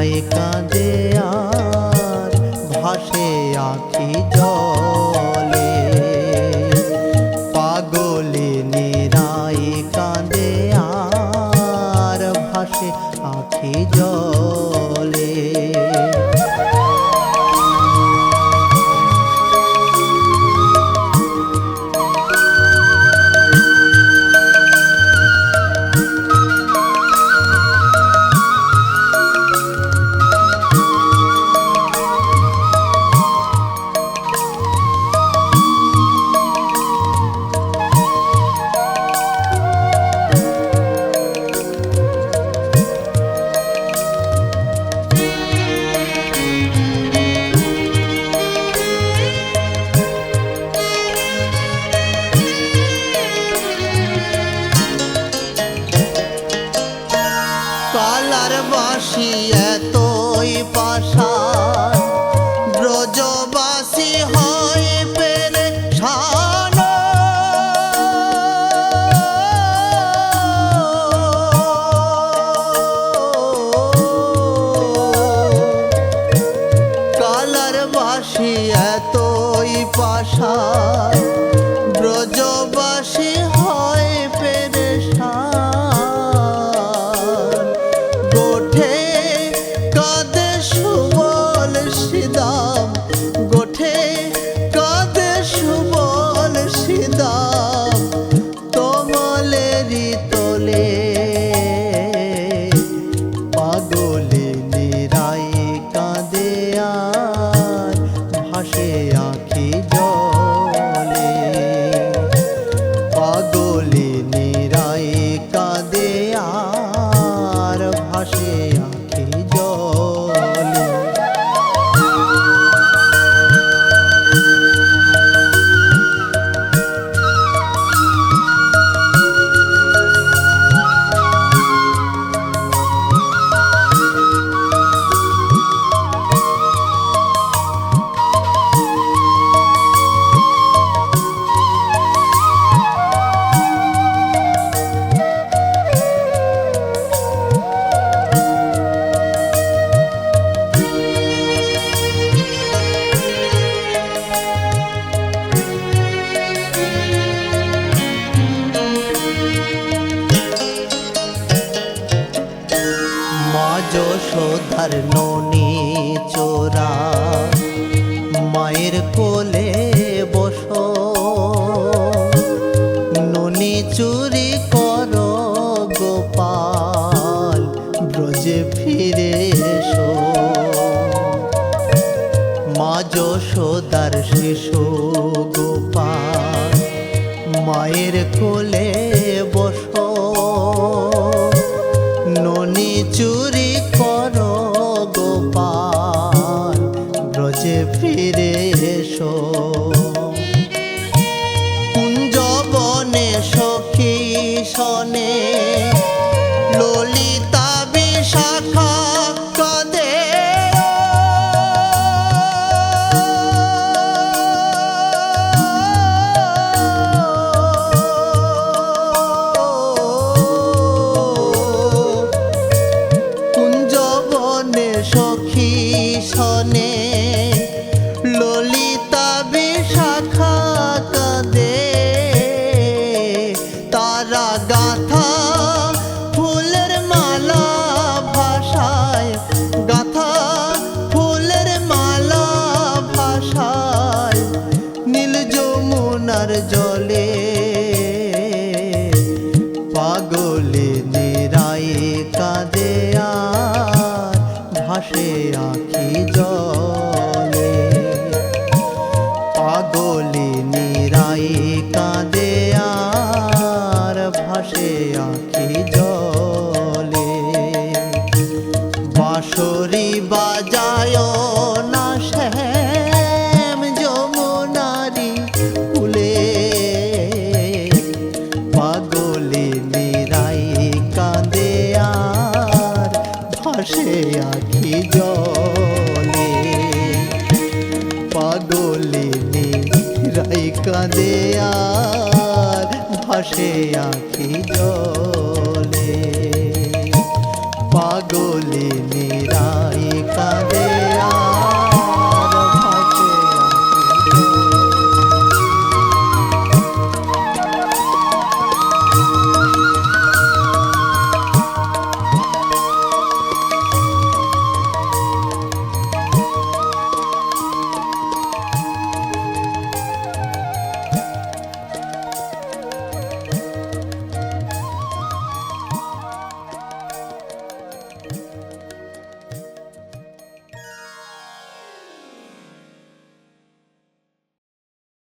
কান্নায় কাঁদে আর ভাসে আঁখি জলে। পাগলে নিরাই কাঁদে আর ভাসে আঁখি জলে। she is. ব্যথার ননি চোরা মায়ের কোলে বস। ননি চুরি কর গোপাল, ব্রজে ফিরে এসো। মা যশোদার শিশু গোপাল, মায়ের কোলে ফিরে এসো। কুঞ্জবনে ললিতা বিশাখা কদে। কুঞ্জবনে সখী সনে তা কাঁদে আর ভাসে আঁখি জলে। পাগলে নিরাই কাঁদে